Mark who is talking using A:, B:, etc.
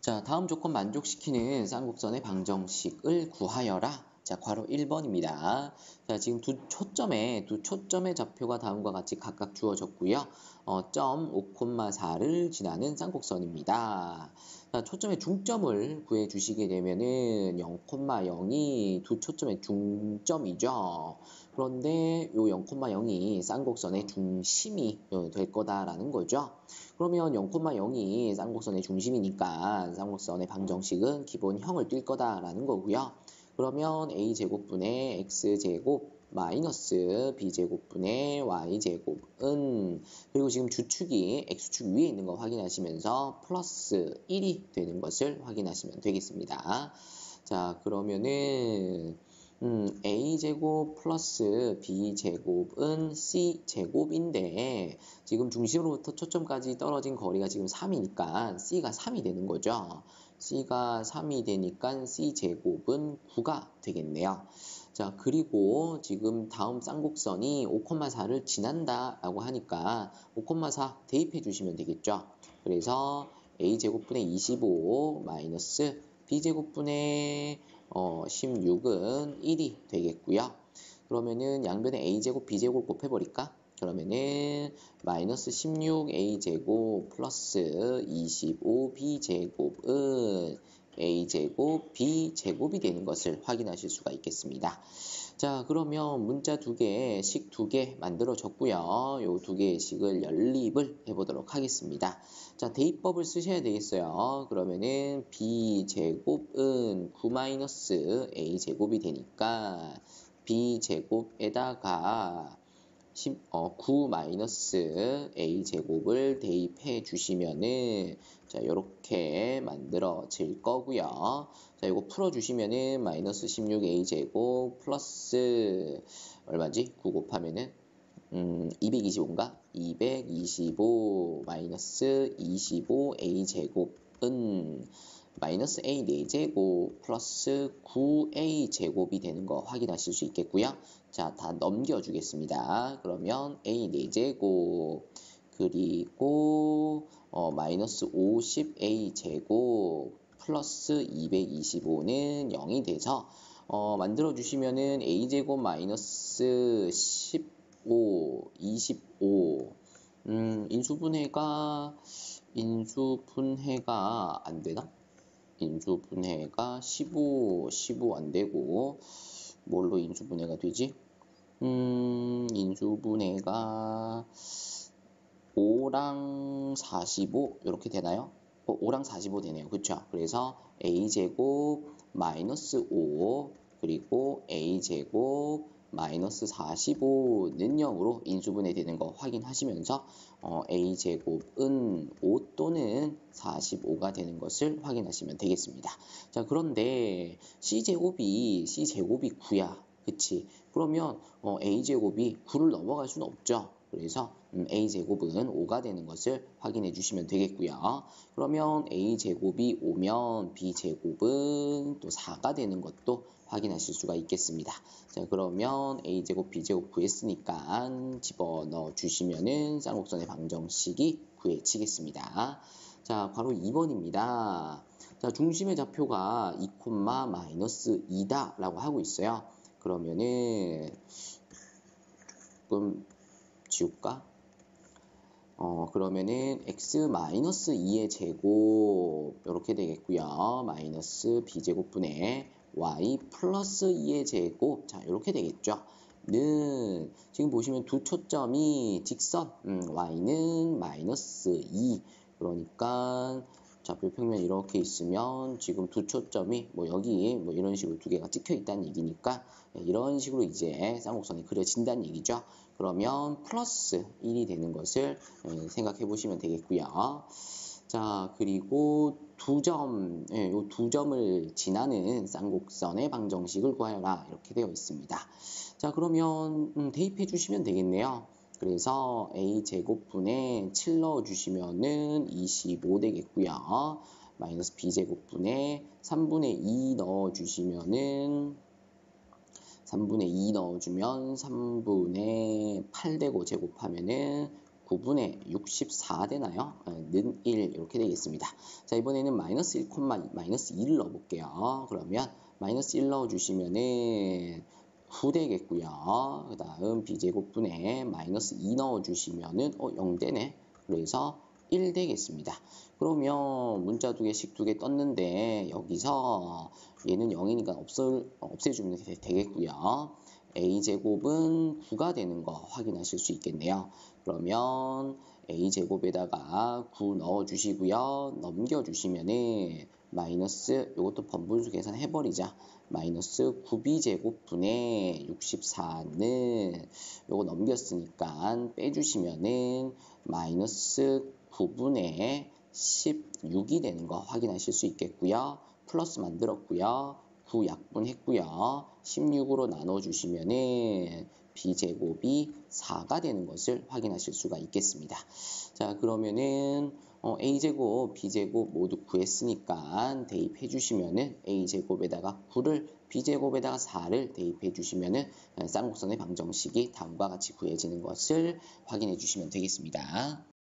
A: 자, 다음 조건 만족시키는 쌍곡선의 방정식을 구하여라. 자, 괄호 1번입니다. 자, 지금 두 초점에, 두 초점의 좌표가 다음과 같이 각각 주어졌고요. 어, 점 5,4를 지나는 쌍곡선입니다. 자, 초점의 중점을 구해 주시게 되면은 0,0이 두 초점의 중점이죠. 그런데 요 0,0이 쌍곡선의 중심이 될 거다라는 거죠. 그러면 0,0이 쌍곡선의 중심이니까 쌍곡선의 방정식은 기본형을 띨 거다라는 거고요. 그러면 a제곱분의 x제곱 마이너스 b제곱분의 y제곱은 그리고 지금 주축이 x축 위에 있는 거 확인하시면서 플러스 1이 되는 것을 확인하시면 되겠습니다. 자 그러면은 음, a제곱 플러스 b제곱은 c제곱인데 지금 중심으로부터 초점까지 떨어진 거리가 지금 3이니까 c가 3이 되는 거죠. C가 3이 되니까 c제곱은 9가 되겠네요. 자 그리고 지금 다음 쌍곡선이 5,4를 지난다 라고 하니까 5,4 대입해 주시면 되겠죠. 그래서 a제곱분의 25 마이너스 b제곱분의 어, 16은 1이 되겠고요. 그러면은 양변에 a제곱 b제곱 곱해버릴까? 그러면은 마이너스 16a제곱 플러스 25b제곱은 a제곱 b제곱이 되는 것을 확인하실 수가 있겠습니다. 자 그러면 문자 두 개, 식 두 개 만들어졌고요. 요 두 개의 식을 연립을 해보도록 하겠습니다. 자 대입법을 쓰셔야 되겠어요. 그러면은 b제곱은 9-a제곱이 되니까 b제곱에다가 10, 어, 9 마이너스 a 제곱을 대입해 주시면은 자 이렇게 만들어질 거고요. 자 이거 풀어 주시면은 마이너스 16a 제곱 플러스 얼마지? 9 곱하면은 음, 225인가? 225 마이너스 25a 제곱은 마이너스 a 4제곱 플러스 9a 제곱이 되는 거 확인하실 수 있겠고요. 자, 다 넘겨주겠습니다. 그러면 a 4제곱 그리고 어, 마이너스 50a 제곱 플러스 225는 0이 돼서 어, 만들어 주시면은 a 제곱 마이너스 15, 25 음, 인수분해가 인수분해가 안 되나? 인수분해가 15, 15 안 되고 뭘로 인수분해가 되지? 음, 인수분해가 5랑 45 이렇게 되나요? 어, 5랑 45 되네요. 그쵸? 그래서 a제곱 마이너스 5 그리고 a제곱 마이너스 45는 0으로 인수분해 되는 거 확인하시면서 어, a제곱은 5 또는 45가 되는 것을 확인하시면 되겠습니다. 자 그런데 c제곱이 c제곱이 9야. 그치? 그러면 어, a제곱이 9를 넘어갈 수는 없죠. 그래서 음, a제곱은 5가 되는 것을 확인해 주시면 되겠고요. 그러면 a제곱이 5면 b제곱은 또 4가 되는 것도 확인하실 수가 있겠습니다. 자 그러면 a제곱 b제곱 구했으니까 집어넣어 주시면은 쌍곡선의 방정식이 구해지겠습니다. 자 바로 2번입니다. 자 중심의 좌표가 2, 마이너스 2다 라고 하고 있어요. 그러면은 조금 지울까? 어, 그러면은 x-2의 제곱 이렇게 되겠고요. 마이너스 b제곱분의 y 플러스 2의 제곱 자 이렇게 되겠죠. 는 지금 보시면 두 초점이 직선 음, y는 마이너스 2 그러니까 좌표 평면 이렇게 있으면 지금 두 초점이 뭐 여기 뭐 이런 식으로 두 개가 찍혀 있다는 얘기니까 네, 이런 식으로 이제 쌍곡선이 그려진다는 얘기죠. 그러면 플러스 1이 되는 것을 네, 생각해 보시면 되겠고요. 자 그리고 두 점, 예, 두 점을 지나는 쌍곡선의 방정식을 구하여라 이렇게 되어 있습니다. 자 그러면 음, 대입해 주시면 되겠네요. 그래서 a제곱분에 7 넣어주시면은 25 되겠고요. 마이너스 b제곱분에 3분의 2 넣어주시면은 3분의 2 넣어주면 3분의 8 되고 제곱하면은 9분의 64 되나요? 어, 는1 이렇게 되겠습니다. 자 이번에는 마이너스 1, 마이너스 2를 넣어볼게요. 그러면 마이너스 1 넣어주시면은 9 되겠고요. 그 다음 b제곱분에 마이너스 2 넣어주시면은 어, 0 되네. 그래서 1 되겠습니다. 그러면 문자 두 개씩 두 개 떴는데 여기서 얘는 0이니까 없애, 없애주면 되겠고요. A제곱은 9가 되는 거 확인하실 수 있겠네요. 그러면 a제곱에다가 9 넣어주시고요. 넘겨주시면은 마이너스 이것도 번분수 계산해버리자. 마이너스 9b제곱분의 64는 요거 넘겼으니까 빼주시면은 마이너스 9분의 16이 되는 거 확인하실 수 있겠고요. 플러스 만들었고요. 9 약분 했고요. 16으로 나눠주시면은 b제곱이 4가 되는 것을 확인하실 수가 있겠습니다. 자 그러면은 어, a제곱, b제곱 모두 구했으니까 대입해 주시면은 a제곱에다가 9를 b제곱에다가 4를 대입해 주시면은 쌍곡선의 방정식이 다음과 같이 구해지는 것을 확인해 주시면 되겠습니다.